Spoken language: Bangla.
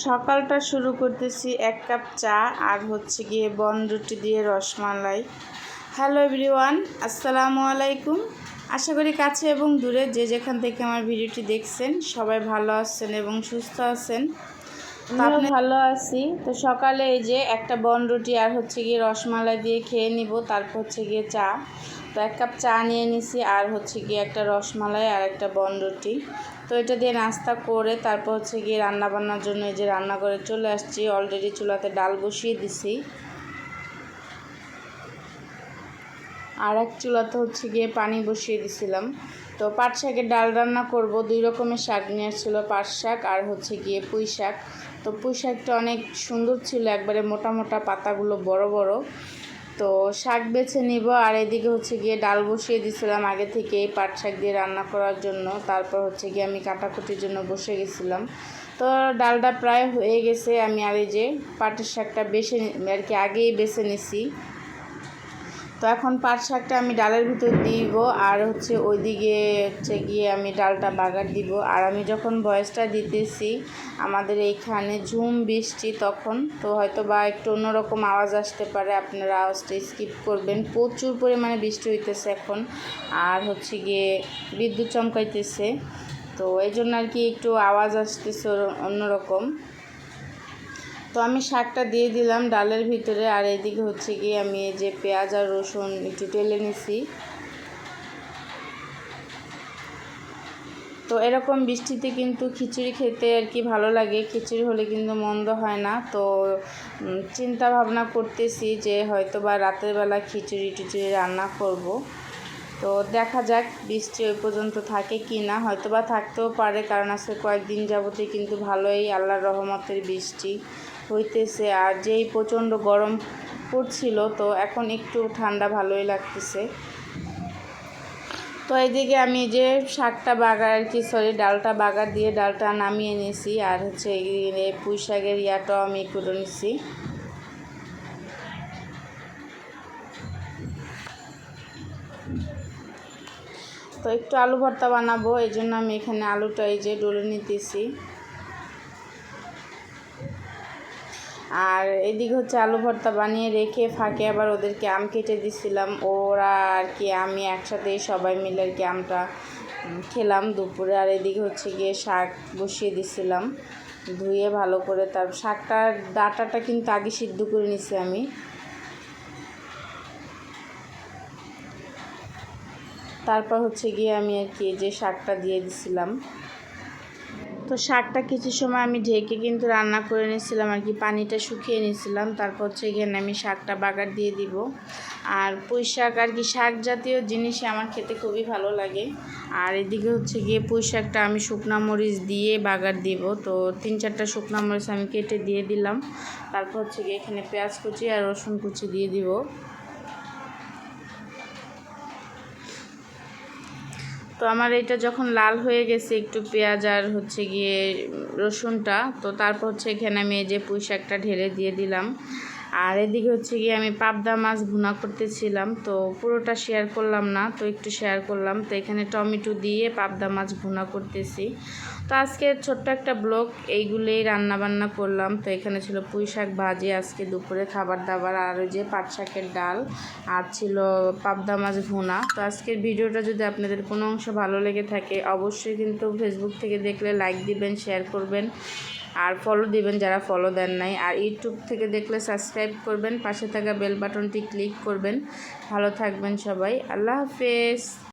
সকালটা শুরু করতেছি এক কাপ চা আর হচ্ছে গিয়ে বন রুটি দিয়ে রসমালাই। হ্যালো এভরিওয়ান আসসালামু আলাইকুম। আশা করি কাছে এবং দূরে যে যেখান থেকে আমার ভিডিওটি দেখছেন সবাই ভালো আছেন এবং সুস্থ আছেন। আপনি ভালো আছি। তো সকালে এই যে একটা বন রুটি আর হচ্ছে গিয়ে রসমালাই দিয়ে খেয়ে নিব তারপর হচ্ছে গিয়ে চা। তো এক কাপ চা নিয়ে নিছি, আর হচ্ছে গিয়ে একটা রসমালাই আর একটা বন রুটি তো এটা দিয়ে নাস্তা করে তারপর হচ্ছে গিয়ে রান্না বান্নার জন্য এই যে রান্না করে চলে আসছি অলরেডি চুলাতে ডাল বসিয়ে দিছি। আর এক চুলাতে হচ্ছে গিয়ে পানি বসিয়ে দিছিলাম। তো পাট শাকের ডাল রান্না করব, দুই রকমের শাক নিয়ে আসছিল, পাট শাক আর হচ্ছে গিয়ে পুঁই শাক। তো পুঁই শাকটা অনেক সুন্দর ছিল, একবারে মোটা মোটা পাতাগুলো বড় বড়। তো শাক বেছে নিব, আর এদিকে হচ্ছে গিয়ে ডাল বসিয়ে দিয়েছিলাম আগে থেকে পাট শাক দিয়ে রান্না করার জন্য। তারপর হচ্ছে গিয়ে আমি কাটাকুটির জন্য বসে গেছিলাম। তো ডালটা প্রায় হয়ে গেছে, আমি আর এই যে পাটের শাকটা বেছে আর কি আগেই বেছে নিছি। তো এখন পাট শাকটা আমি ডালের ভিতর দিব, আর হচ্ছে ওইদিকে হচ্ছে গিয়ে আমি ডালটা বাগার দিব। আর আমি যখন বয়সটা দিতেছি, আমাদের এইখানে ঝুম বৃষ্টি তখন, তো হয়তো বা একটু অন্যরকম আওয়াজ আসতে পারে, আপনারা আওয়াজটা স্কিপ করবেন। প্রচুর পরিমাণে বৃষ্টি হইতেছে এখন, আর হচ্ছে গিয়ে বিদ্যুৎ চমকাইতেছে। তো এই জন্য আর কি একটু আওয়াজ আসতেছে অন্যরকম। তো আমি শাকটা দিয়ে দিলাম ডালের ভিতরে। আর এদিকে হচ্ছে গিয়ে আমি এই যে পেঁয়াজ আর রসুন একটু টেলে নিছি। তো এরকম বৃষ্টিতে কিন্তু খিচুড়ি খেতে আর কি ভালো লাগে। খিচুড়ি হলে কিন্তু মন্দ হয় না। তো চিন্তা ভাবনা করতেছি যে হয়তো বা রাতের বেলা খিচুড়ি টিচুড়ি রান্না করব। তো দেখা যাক বৃষ্টি ওই পর্যন্ত থাকে কি না। হয়তো বা থাকতেও পারে, কারণ আজকে কয়েকদিন যাবতে কিন্তু ভালোই আল্লাহর রহমতের বৃষ্টি। হইতেছে। আর যেই প্রচণ্ড গরম পড়ছিল, তো এখন একটু ঠান্ডা ভালোই লাগতেছে। তো এইদিকে আমি যে শাকটা বাগার আর কি সরি ডালটা বাগার দিয়ে ডালটা নামিয়ে নিয়েছি। আর হচ্ছে পুঁই শাকের ইয়াটাও আমি করে নিছি তো একটু আলু ভর্তা বানাবো, এই জন্য আমি এখানে আলুটা এই যে ডলে নিতেছি। আর এদিক হচ্ছে আলু ভর্তা বানিয়ে রেখে ফাঁকে আবার ওদেরকে আম কেটে দিছিলাম। ওরা আর কি আমি একসাথে সবাই মিলে আর কি আমটা খেলাম দুপুরে। আর এদিকে হচ্ছে গিয়ে শাক বসিয়ে দিছিলাম ধুয়ে ভালো করে। তার শাকটার ডাটাটা কিন্তু আগে সিদ্ধ করে নিছি আমি। তারপর হচ্ছে গিয়ে আমি আর কি যে শাকটা দিয়ে দিছিলাম। তো শাকটা কিছু সময় আমি ঢেকে কিন্তু রান্না করে নিয়েছিলাম আর কি, পানিটা শুকিয়ে নিয়েছিলাম। তারপর হচ্ছে এখানে আমি শাকটা বাগার দিয়ে দিব। আর পুঁই শাক আর কি, শাক জাতীয় জিনিসই আমার খেতে খুবই ভালো লাগে। আর এদিকে হচ্ছে গিয়ে পুঁই শাকটা আমি শুকনা মরিচ দিয়ে বাগার দিব। তো তিন চারটা শুকনা মরিচ আমি কেটে দিয়ে দিলাম। তারপর হচ্ছে গিয়ে এখানে পেঁয়াজ কুচি আর রসুন কুচি দিয়ে দিব। তো আমার এটা যখন লাল হয়ে গেছে একটু পেঁয়াজ আর হচ্ছে গিয়ে রসুনটা, তো তারপর হচ্ছে এখানে আমি এই যে পুঁই শাকটা ঢেলে দিয়ে দিলাম। আর এদিকে হচ্ছে গিয়ে আমি পাবদা মাছ ভুনা করতেছিলাম, তো পুরোটা শেয়ার করলাম না, তো একটু শেয়ার করলাম। তো এখানে টমেটো দিয়ে পাবদা মাছ ভুনা করতেছি। তো আজকে ছোট্ট একটা ব্লগ, এইগুলোই রান্না বান্না করলাম। তো এখানে ছিল পুঁই শাক ভাজি আজকে দুপুরে খাবার দাবার, আর ওই যে পাট শাকের ডাল, আর ছিল পাবদা মাছ ভুনা। তো আজকের ভিডিওটা যদি আপনাদের কোনো অংশ ভালো লেগে থাকে, অবশ্যই কিন্তু ফেসবুক থেকে দেখলে লাইক দিবেন শেয়ার করবেন। আর ফলো দিবেন যারা ফলো দেন নাই। আর ইউটিউব থেকে দেখলে সাবস্ক্রাইব করবেন, পাশে থাকা বেল বাটনটি ক্লিক করবেন। ভালো থাকবেন সবাই। আল্লাহ হাফেজ।